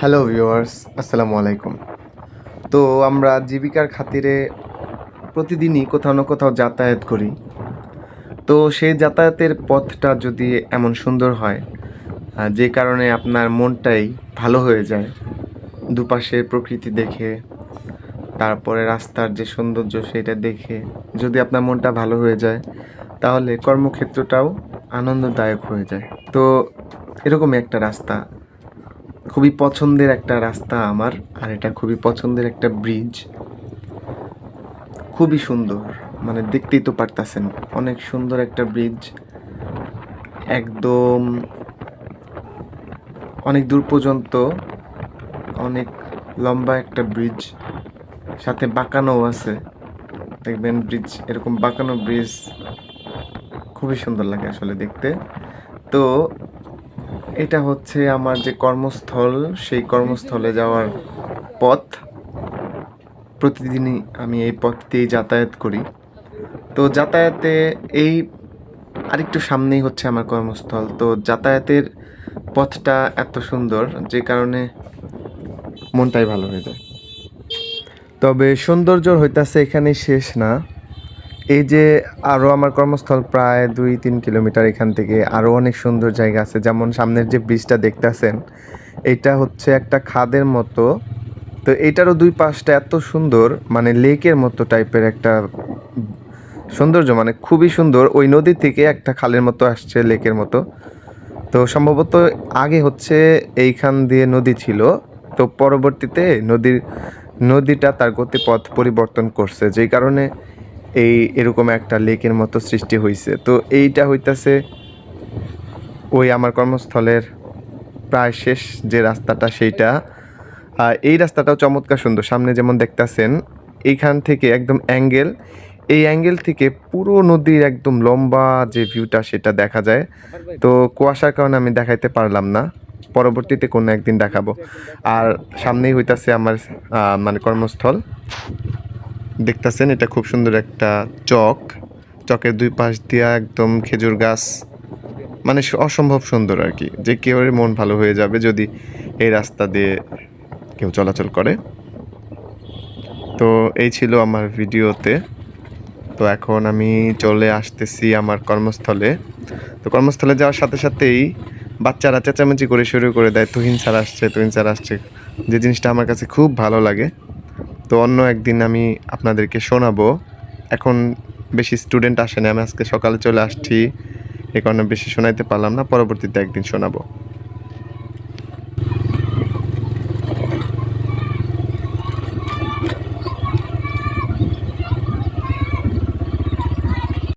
Hello viewers আসসালামু আলাইকুম তো আমরা জীবিকার খাতিরে প্রতিদিনই কোথাও না কোথাও যাতায়াত করি। তো সেই যাতায়াতের পথটা যদি এমন সুন্দর হয় যে কারণে আপনার মনটাই ভালো হয়ে যায়, দুপাশের প্রকৃতি দেখে, তারপরে রাস্তার যে সৌন্দর্য সেটা দেখে যদি আপনার মনটা ভালো হয়ে যায়, তাহলে কর্মক্ষেত্রটাও আনন্দদায়ক হয়ে যায়। তো এরকমই একটা রাস্তা। খুবই পছন্দের একটা রাস্তা আমার, আর এটা খুবই পছন্দের একটা ব্রিজ খুবই সুন্দর মানে দেখতেই তো পারতাছেন, অনেক সুন্দর একটা ব্রিজ একদম অনেক দূর পর্যন্ত অনেক লম্বা একটা ব্রিজ সাথে বাঁকানোও আছে। দেখবেন ব্রিজ এরকম বাঁকানো ব্রিজ খুবই সুন্দর লাগে আসলে দেখতে। তো এটা হচ্ছে আমার যে কর্মস্থল, সেই কর্মস্থলে যাওয়ার পথ। প্রতিদিনই আমি এই পথ দিয়েই যাতায়াত করি। তো যাতায়াতে এই আরেকটু সামনেই হচ্ছে আমার কর্মস্থল। তো যাতায়াতের পথটা এত সুন্দর যে কারণে মনটাই ভালো হয়ে যায়। তবে সৌন্দর্য হইতাছে এখানে শেষ না। এই যে আরও আমার কর্মস্থল প্রায় দুই, তিন কিলোমিটার এখান থেকে আরও অনেক সুন্দর জায়গা আছে। যেমন সামনের যে ব্রিজটা দেখতেছেন, এটা হচ্ছে একটা খাদের মতো। তো এটারও দুই পাশটা এত সুন্দর মানে লেকের মতো টাইপের একটা সৌন্দর্য মানে খুবই সুন্দর। ওই নদী থেকে একটা খালের মতো আসছে লেকের মতো। তো সম্ভবত আগে হচ্ছে এইখান দিয়ে নদী ছিল। তো পরবর্তীতে নদীর, নদীটা তার গতিপথ পরিবর্তন করছে। যেই কারণে এই এরকম একটা লেকের মতো সৃষ্টি হয়েছে তো এইটা হইতাছে ওই আমার কর্মস্থলের প্রায় শেষ যে রাস্তাটা সেইটা। এই রাস্তাটাও চমৎকার সুন্দর। সামনে যেমন দেখতাছেন, এইখান থেকে একদম অ্যাঙ্গেল। এই অ্যাঙ্গেল থেকে পুরো নদীর একদম লম্বা যে ভিউটা সেটা দেখা যায়। তো কুয়াশার কারণে আমি দেখাইতে পারলাম না। পরবর্তীতে কোনো একদিন দেখাবো। আর সামনেই হইতাছে আমার মানে কর্মস্থল। দেখতাছেন, এটা খুব সুন্দর একটা চক। চকের দুই পাশ দিয়া একদম খেজুর গাছ। মানে অসম্ভব সুন্দর আর কি। যে কেউ মন ভালো হয়ে যাবে যদি এই রাস্তা দিয়ে কেউ চলাচল করে। তো এই ছিল আমার ভিডিওতে। তো এখন আমি চলে আসতেছি আমার কর্মস্থলে। তো কর্মস্থলে যাওয়ার সাথে সাথেই বাচ্চারা চেঁচামেচি করে শুরু করে দেয়, তুহিন স্যার আসছে, তুহিন স্যার আসছে। যে জিনিসটা আমার কাছে খুব ভালো লাগে। তো অন্য একদিন আমি আপনাদেরকে শোনাবো। এখন বেশি স্টুডেন্ট আসেনি, আমি আজকে সকালে চলে আসছি। এ কারণে বেশি শোনাইতে পারলাম না, পরবর্তীতে একদিন শোনাবো।